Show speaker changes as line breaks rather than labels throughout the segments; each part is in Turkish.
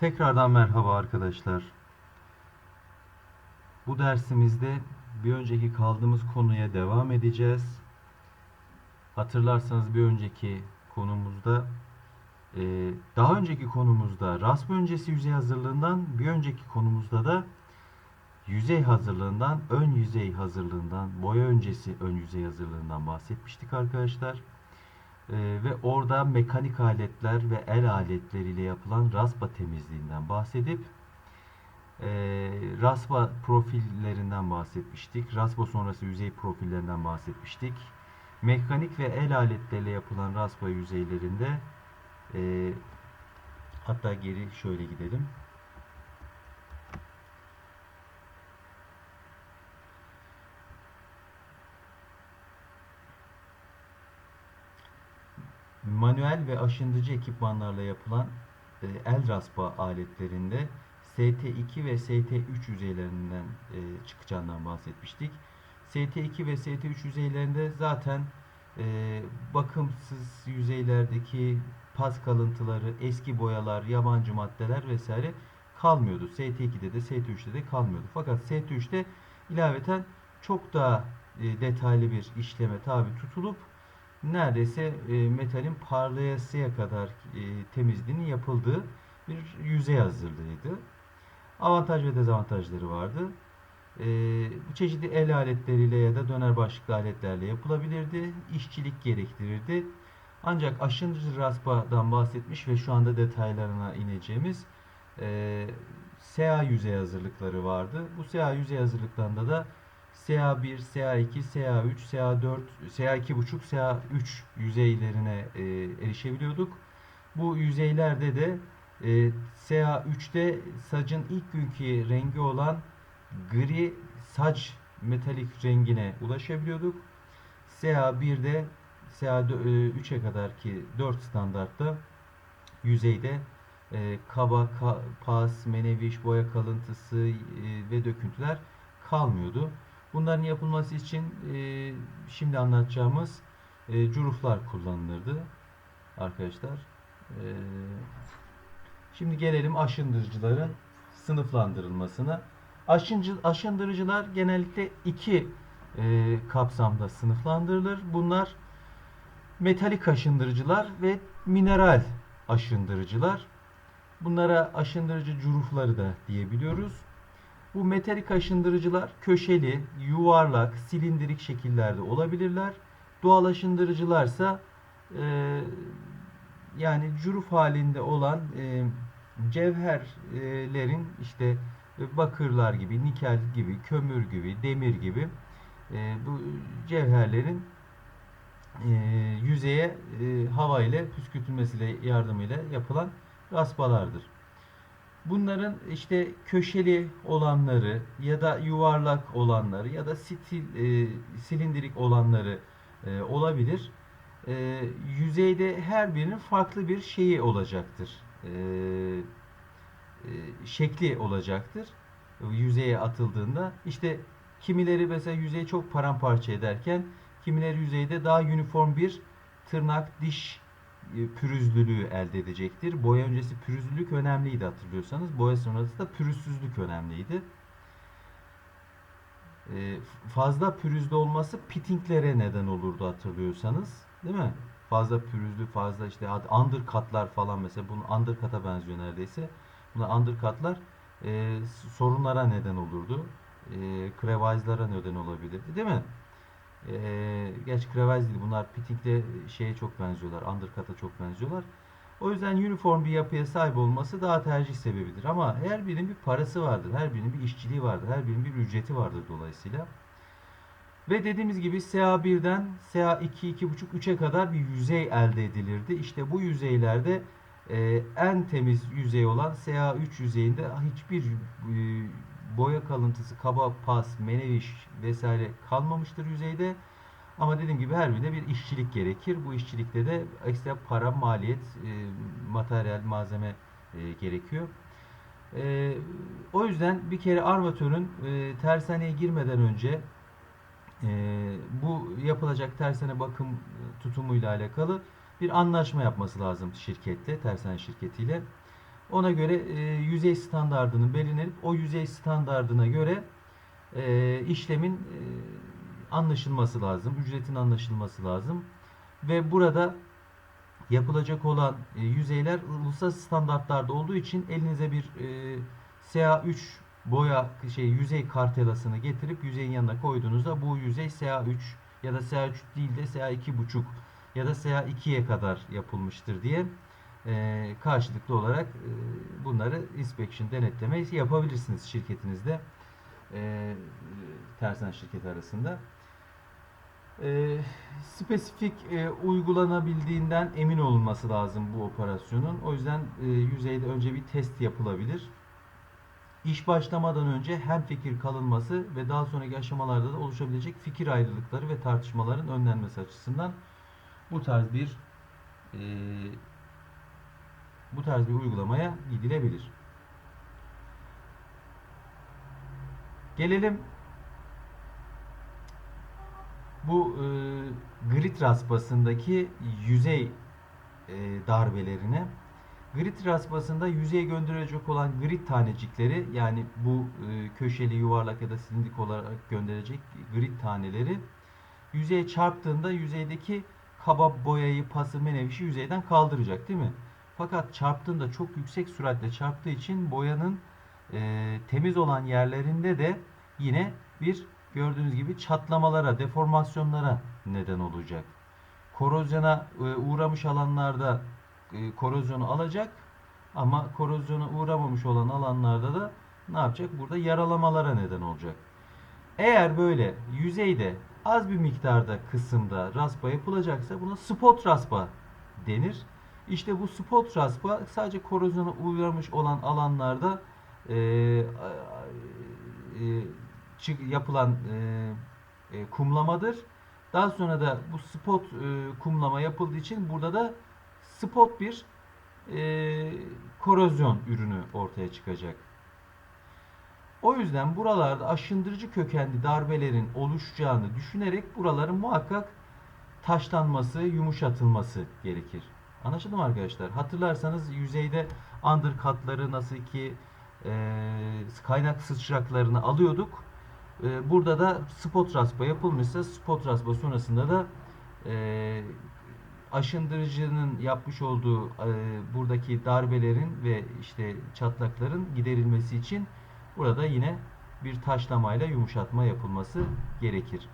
Tekrardan merhaba arkadaşlar. Bu dersimizde bir önceki kaldığımız konuya devam edeceğiz. Hatırlarsanız bir önceki konumuzda e, daha önceki konumuzda rasp öncesi yüzey hazırlığından bir önceki konumuzda da yüzey hazırlığından ön yüzey hazırlığından boya öncesi ön yüzey hazırlığından bahsetmiştik arkadaşlar. Ee, ve orada mekanik aletler ve el aletleriyle yapılan raspa temizliğinden bahsedip e, raspa profillerinden bahsetmiştik. Raspa sonrası yüzey profillerinden bahsetmiştik. Mekanik ve el aletleriyle yapılan raspa yüzeylerinde e, hatta geri şöyle gidelim. Manuel ve aşındıcı ekipmanlarla yapılan e, el raspa aletlerinde ST2 ve ST3 yüzeylerinden e, çıkacağından bahsetmiştik. ST2 ve ST3 yüzeylerinde zaten e, bakımsız yüzeylerdeki pas kalıntıları, eski boyalar, yabancı maddeler vesaire kalmıyordu. ST2'de de ST3'te de kalmıyordu. Fakat ST3'te ilaveten çok daha e, detaylı bir işleme tabi tutulup neredeyse e, metalin parlayasıya kadar e, temizliğinin yapıldığı bir yüzey hazırlığıydı. Avantaj ve dezavantajları vardı. E, bu çeşitli el aletleriyle ya da döner başlıklı aletlerle yapılabilirdi. İşçilik gerektirirdi. Ancak aşındıcı raspadan bahsetmiş ve şu anda detaylarına ineceğimiz e, SA yüzey hazırlıkları vardı. Bu SA yüzey hazırlıklarında da SA1, SA2, SA3, SA4, SA2.5, SA3 yüzeylerine e, erişebiliyorduk. Bu yüzeylerde de e, SA3'te sacın ilk günkü rengi olan gri saç metalik rengine ulaşabiliyorduk. SA1'de SA3'e kadar ki 4 standartta yüzeyde e, kaba, ka, pas, meneviş, boya kalıntısı e, ve döküntüler kalmıyordu. Bunların yapılması için e, şimdi anlatacağımız e, curuflar kullanılırdı arkadaşlar. E, şimdi gelelim aşındırıcıların sınıflandırılmasına. Aşıncı, aşındırıcılar genellikle iki e, kapsamda sınıflandırılır. Bunlar metalik aşındırıcılar ve mineral aşındırıcılar. Bunlara aşındırıcı curufları da diyebiliyoruz. Bu metalik aşındırıcılar köşeli, yuvarlak, silindirik şekillerde olabilirler. Doğal aşındırıcılarsa e, yani curuf halinde olan e, cevherlerin işte bakırlar gibi, nikel gibi, kömür gibi, demir gibi e, bu cevherlerin e, yüzeye e, hava ile püskürtülmesiyle yardımıyla yapılan raspalardır. Bunların işte köşeli olanları ya da yuvarlak olanları ya da stil, e, silindirik olanları e, olabilir. E, yüzeyde her birinin farklı bir şeyi olacaktır. E, e, şekli olacaktır. Yüzeye atıldığında işte kimileri mesela yüzeyi çok paramparça ederken kimileri yüzeyde daha uniform bir tırnak, diş pürüzlülüğü elde edecektir. Boya öncesi pürüzlülük önemliydi hatırlıyorsanız. Boya sonrası da pürüzsüzlük önemliydi. E, fazla pürüzlü olması pitinglere neden olurdu hatırlıyorsanız. Değil mi? Fazla pürüzlü, fazla işte undercutlar falan mesela bunun undercut'a benziyor neredeyse. Bunlar undercutlar e, sorunlara neden olurdu. E, crevice'lara neden olabilirdi. Değil mi? Ee, gerçi Krevaz değil. Bunlar Pitting'de şeye çok benziyorlar. Undercut'a çok benziyorlar. O yüzden uniform bir yapıya sahip olması daha tercih sebebidir. Ama her birinin bir parası vardır. Her birinin bir işçiliği vardır. Her birinin bir ücreti vardır dolayısıyla. Ve dediğimiz gibi SA1'den SA2, 2.5, 3'e kadar bir yüzey elde edilirdi. İşte bu yüzeylerde e, en temiz yüzey olan SA3 yüzeyinde hiçbir e, boya kalıntısı, kaba pas, meneviş vesaire kalmamıştır yüzeyde. Ama dediğim gibi her birinde bir işçilik gerekir. Bu işçilikte de ekstra para, maliyet, e, materyal, malzeme e, gerekiyor. E, o yüzden bir kere armatörün e, tersaneye girmeden önce e, bu yapılacak tersane bakım tutumuyla alakalı bir anlaşma yapması lazım şirkette, tersane şirketiyle. Ona göre e, yüzey standardının belirlenip o yüzey standardına göre e, işlemin e, anlaşılması lazım, ücretin anlaşılması lazım. Ve burada yapılacak olan e, yüzeyler uluslararası standartlarda olduğu için elinize bir e, SA3 boya şey yüzey kartelasını getirip yüzeyin yanına koyduğunuzda bu yüzey SA3 ya da SA3 değil de SA2,5 ya da SA2'ye kadar yapılmıştır diye e, karşılıklı olarak e, bunları inspection denetleme yapabilirsiniz şirketinizde e, tersan şirketi arasında. E, spesifik e, uygulanabildiğinden emin olunması lazım bu operasyonun. O yüzden e, yüzeyde önce bir test yapılabilir. İş başlamadan önce hem fikir kalınması ve daha sonraki aşamalarda da oluşabilecek fikir ayrılıkları ve tartışmaların önlenmesi açısından bu tarz bir bu tarz bir uygulamaya gidilebilir. Gelelim bu e, grit raspasındaki yüzey e, darbelerine. Grit raspasında yüzeye gönderilecek olan grit tanecikleri yani bu e, köşeli, yuvarlak ya da silindik olarak gönderecek grit taneleri yüzeye çarptığında yüzeydeki kaba boyayı, pası, menevişi yüzeyden kaldıracak değil mi? Fakat çarptığında çok yüksek süratle çarptığı için boyanın e, temiz olan yerlerinde de yine bir gördüğünüz gibi çatlamalara, deformasyonlara neden olacak. Korozyona e, uğramış alanlarda e, korozyonu alacak ama korozyona uğramamış olan alanlarda da ne yapacak? Burada yaralamalara neden olacak. Eğer böyle yüzeyde az bir miktarda kısımda raspa yapılacaksa buna spot raspa denir. İşte bu spot raspa sadece korozyona uğramış olan alanlarda e, e, çık- yapılan e, e, kumlamadır. Daha sonra da bu spot e, kumlama yapıldığı için burada da spot bir e, korozyon ürünü ortaya çıkacak. O yüzden buralarda aşındırıcı kökenli darbelerin oluşacağını düşünerek buraların muhakkak taşlanması, yumuşatılması gerekir. Anlaşıldı mı arkadaşlar? Hatırlarsanız yüzeyde undercutları nasıl ki e, kaynak sıçraklarını alıyorduk. E, burada da spot raspa yapılmışsa spot raspa sonrasında da e, aşındırıcının yapmış olduğu e, buradaki darbelerin ve işte çatlakların giderilmesi için burada yine bir taşlamayla yumuşatma yapılması gerekir.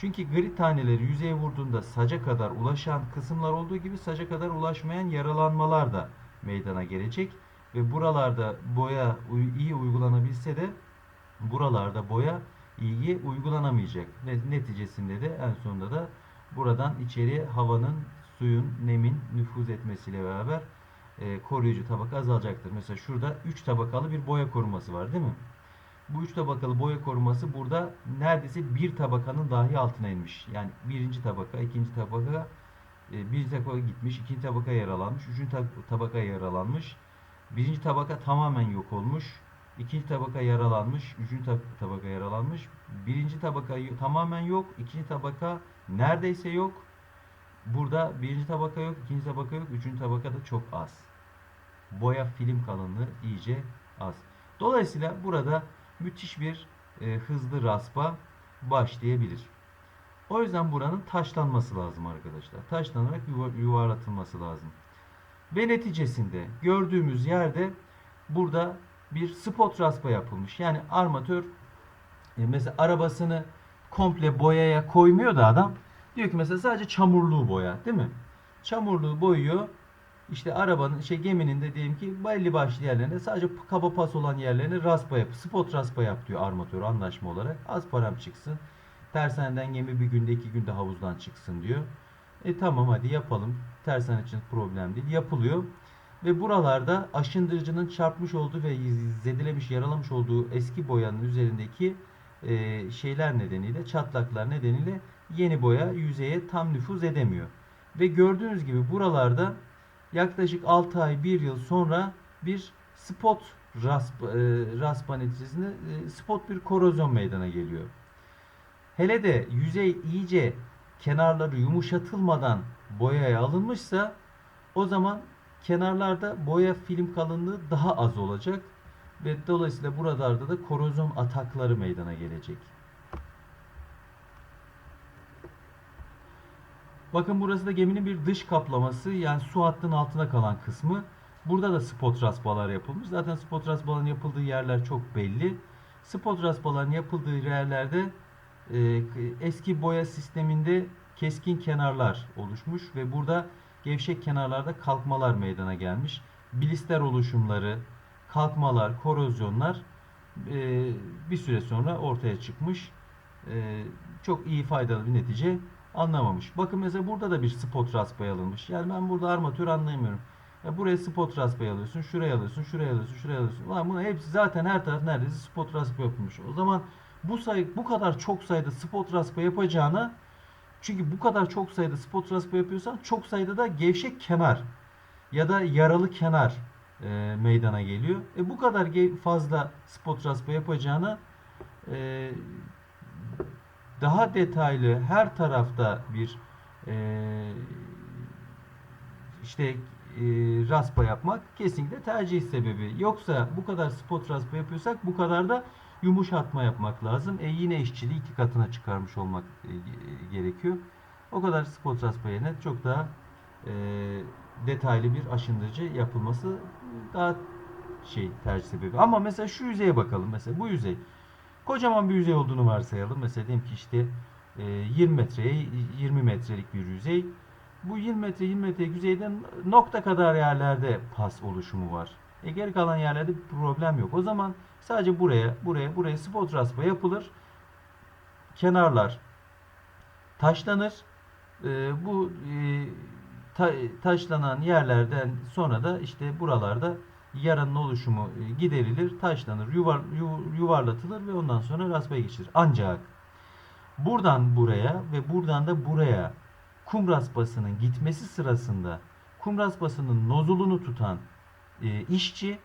Çünkü grit taneleri yüzeye vurduğunda saca kadar ulaşan kısımlar olduğu gibi saca kadar ulaşmayan yaralanmalar da meydana gelecek ve buralarda boya iyi uygulanabilse de buralarda boya iyi uygulanamayacak ve neticesinde de en sonunda da buradan içeriye havanın, suyun, nemin nüfuz etmesiyle beraber e, koruyucu tabaka azalacaktır. Mesela şurada 3 tabakalı bir boya koruması var değil mi? Bu 3 tabakalı boya koruması burada neredeyse bir tabakanın dahi altına inmiş. Yani birinci tabaka, ikinci tabaka, e, birinci tabaka gitmiş, ikinci tabaka yaralanmış, üçüncü tab- tabaka yaralanmış. Birinci tabaka tamamen yok olmuş. İkinci tabaka yaralanmış, üçüncü tab- tabaka yaralanmış. Birinci tabaka tamamen yok, ikinci tabaka neredeyse yok. Burada birinci tabaka yok, ikinci tabaka yok, üçüncü tabaka da çok az. Boya film kalınlığı iyice az. Dolayısıyla burada müthiş bir e, hızlı raspa başlayabilir. O yüzden buranın taşlanması lazım arkadaşlar. Taşlanarak yuva- yuvarlatılması lazım. Ve neticesinde gördüğümüz yerde burada bir spot raspa yapılmış. Yani armatör e, mesela arabasını komple boyaya koymuyor da adam diyor ki mesela sadece çamurluğu boya değil mi? Çamurluğu boyuyor. İşte arabanın şey geminin de diyelim ki belli başlı yerlerinde sadece kaba pas olan yerlerine raspa yap, spot raspa yap diyor armatör anlaşma olarak. Az param çıksın. Tersaneden gemi bir günde iki günde havuzdan çıksın diyor. E tamam hadi yapalım. Tersan için problem değil. Yapılıyor. Ve buralarda aşındırıcının çarpmış olduğu ve zedelemiş, yaralamış olduğu eski boyanın üzerindeki e, şeyler nedeniyle, çatlaklar nedeniyle yeni boya yüzeye tam nüfuz edemiyor. Ve gördüğünüz gibi buralarda yaklaşık 6 ay 1 yıl sonra bir spot rasp, e, raspa neticesinde e, spot bir korozyon meydana geliyor. Hele de yüzey iyice kenarları yumuşatılmadan boyaya alınmışsa o zaman kenarlarda boya film kalınlığı daha az olacak ve dolayısıyla buralarda da korozyon atakları meydana gelecek. Bakın burası da geminin bir dış kaplaması yani su hattının altına kalan kısmı. Burada da spot raspalar yapılmış. Zaten spot raspaların yapıldığı yerler çok belli. Spot raspaların yapıldığı yerlerde e, eski boya sisteminde keskin kenarlar oluşmuş ve burada gevşek kenarlarda kalkmalar meydana gelmiş. Blister oluşumları, kalkmalar, korozyonlar e, bir süre sonra ortaya çıkmış. E, çok iyi faydalı bir netice anlamamış. Bakın mesela burada da bir spot raspaya alınmış. Yani ben burada armatür anlayamıyorum. Ya buraya spot raspayı alıyorsun, şuraya alıyorsun, şuraya alıyorsun, şuraya alıyorsun. Ulan bunun hepsi zaten her taraf neredeyse spot raspa yapılmış. O zaman bu sayı bu kadar çok sayıda spot raspa yapacağına çünkü bu kadar çok sayıda spot raspa yapıyorsan çok sayıda da gevşek kenar ya da yaralı kenar e, meydana geliyor. E bu kadar fazla spot raspa yapacağına e, daha detaylı her tarafta bir e, işte e, raspa yapmak kesinlikle tercih sebebi. Yoksa bu kadar spot raspa yapıyorsak bu kadar da yumuşatma yapmak lazım. E yine işçiliği iki katına çıkarmış olmak e, gerekiyor. O kadar spot raspa yerine çok daha e, detaylı bir aşındırıcı yapılması daha şey tercih sebebi. Ama mesela şu yüzeye bakalım. Mesela bu yüzey. Kocaman bir yüzey olduğunu varsayalım. Mesela diyelim ki işte e, 20 metreye 20 metrelik bir yüzey. Bu 20 metre 20 metre yüzeyden nokta kadar yerlerde pas oluşumu var. E geri kalan yerlerde bir problem yok. O zaman sadece buraya, buraya, buraya spot raspa yapılır. Kenarlar taşlanır. E, bu e, ta- taşlanan yerlerden sonra da işte buralarda yaranın oluşumu e, giderilir, taşlanır, yuvar, yu- yuvarlatılır ve ondan sonra raspaya geçilir. Ancak buradan buraya ve buradan da buraya kum raspasının gitmesi sırasında kum raspasının nozulunu tutan e, işçi,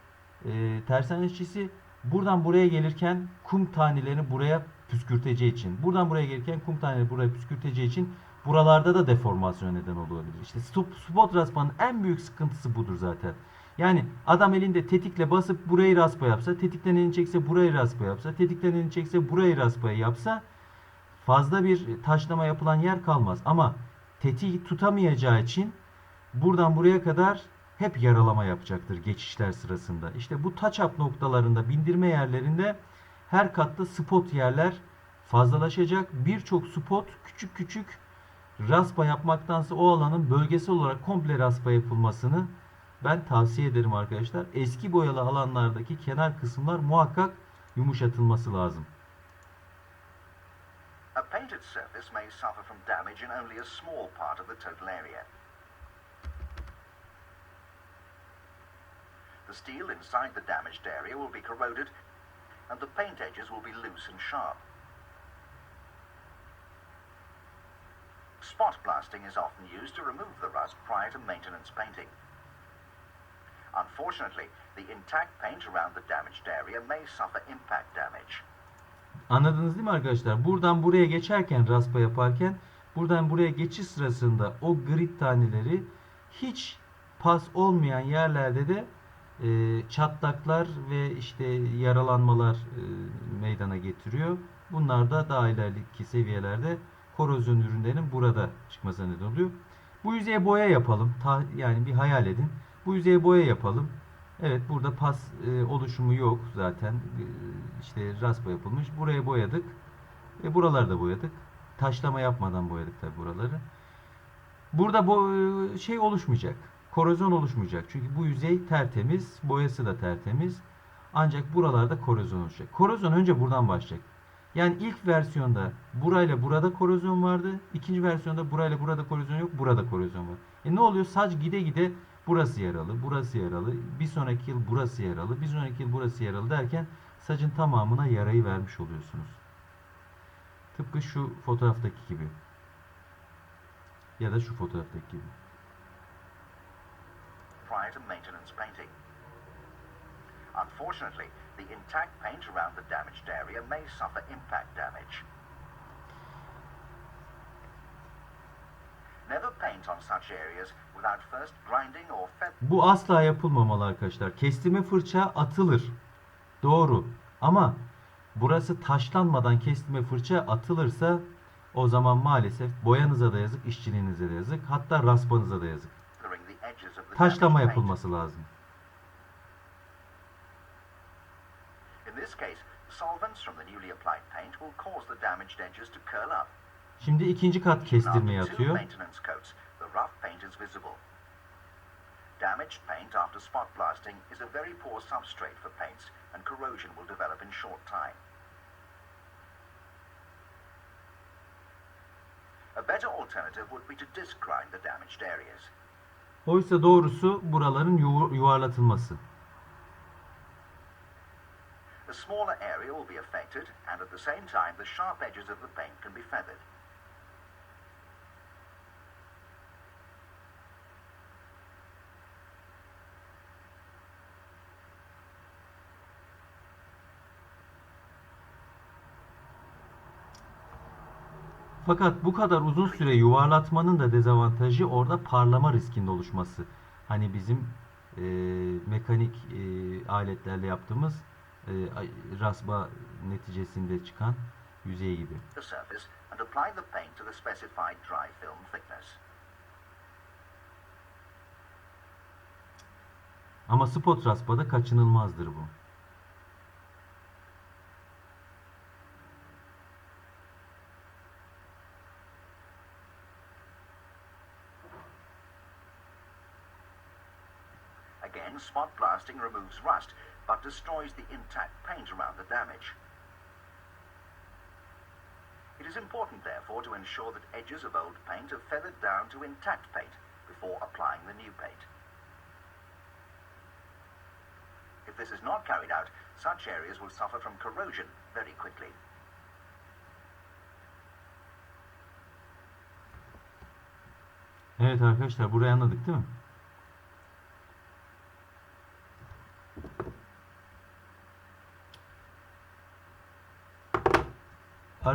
e, tersane işçisi buradan buraya gelirken kum tanelerini buraya püskürteceği için, buradan buraya gelirken kum taneleri buraya püskürteceği için buralarda da deformasyon neden olabilir. İşte spot raspanın en büyük sıkıntısı budur zaten. Yani adam elinde tetikle basıp burayı raspa yapsa, tetikten elini çekse burayı raspa yapsa, tetikten elini çekse burayı raspa yapsa fazla bir taşlama yapılan yer kalmaz. Ama tetiği tutamayacağı için buradan buraya kadar hep yaralama yapacaktır geçişler sırasında. İşte bu touch-up noktalarında, bindirme yerlerinde her katta spot yerler fazlalaşacak. Birçok spot küçük küçük raspa yapmaktansa o alanın bölgesel olarak komple raspa yapılmasını ben tavsiye ederim arkadaşlar. Eski boyalı alanlardaki kenar kısımlar muhakkak yumuşatılması lazım.
A painted surface may suffer from damage in only a small part of the total area. The steel inside the damaged area will be corroded and the paint edges will be loose and sharp. Spot blasting is often used to remove the rust prior to maintenance painting. Unfortunately, the intact paint around the damaged area may suffer impact damage.
Anladınız değil mi arkadaşlar? Buradan buraya geçerken raspa yaparken buradan buraya geçiş sırasında o grit taneleri hiç pas olmayan yerlerde de e, çatlaklar ve işte yaralanmalar e, meydana getiriyor. Bunlar da daha ileriki seviyelerde korozyon ürünlerinin burada çıkmasına neden oluyor. Bu yüzeye boya yapalım. Ta, yani bir hayal edin. Bu yüzeye boya yapalım. Evet burada pas e, oluşumu yok zaten. E, işte raspa yapılmış. Buraya boyadık. Ve buraları da boyadık. Taşlama yapmadan boyadık tabi buraları. Burada bu e, şey oluşmayacak. Korozyon oluşmayacak. Çünkü bu yüzey tertemiz. Boyası da tertemiz. Ancak buralarda korozyon oluşacak. Korozyon önce buradan başlayacak. Yani ilk versiyonda burayla burada korozyon vardı. İkinci versiyonda burayla burada korozyon yok. Burada korozyon var. E ne oluyor? Saç gide gide burası yaralı, burası yaralı. Bir sonraki yıl burası yaralı. Bir sonraki yıl burası yaralı derken saçın tamamına yarayı vermiş oluyorsunuz. Tıpkı şu fotoğraftaki gibi. Ya da şu fotoğraftaki gibi.
prior to maintenance painting. Unfortunately, the intact paint around the damaged area may suffer impact damage.
Bu asla yapılmamalı arkadaşlar. Kestirme fırça atılır. Doğru. Ama burası taşlanmadan kestirme fırça atılırsa o zaman maalesef boyanıza da yazık, işçiliğinize de yazık. Hatta raspanıza da yazık. Taşlama yapılması lazım. Şimdi ikinci kat kestirmeye atıyor.
Maintenance coats, the rough paint is visible. Damaged paint after spot blasting is a very poor substrate for paints, and corrosion will develop in short time. A better alternative would be to disc grind the damaged areas.
Oysa doğrusu buraların yuva- yuvarlatılması.
A smaller area will be affected, and at the same time, the sharp edges of the paint can be feathered.
Fakat bu kadar uzun süre yuvarlatmanın da dezavantajı orada parlama riskinde oluşması. Hani bizim e, mekanik e, aletlerle yaptığımız e, raspa neticesinde çıkan yüzey gibi. Ama spot raspada kaçınılmazdır bu.
Again, spot blasting removes rust, but destroys the intact paint around the damage. It is important, therefore, to ensure that edges of old paint are feathered down to intact paint before applying the new paint. If this is not carried out, such areas will suffer from corrosion very quickly.
Evet arkadaşlar burayı anladık değil mi?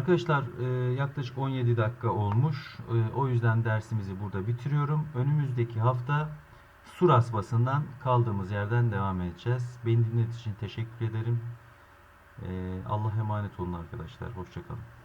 Arkadaşlar e, yaklaşık 17 dakika olmuş. E, o yüzden dersimizi burada bitiriyorum. Önümüzdeki hafta su rasbasından kaldığımız yerden devam edeceğiz. Beni dinlediğiniz için teşekkür ederim. E, Allah emanet olun arkadaşlar. Hoşçakalın.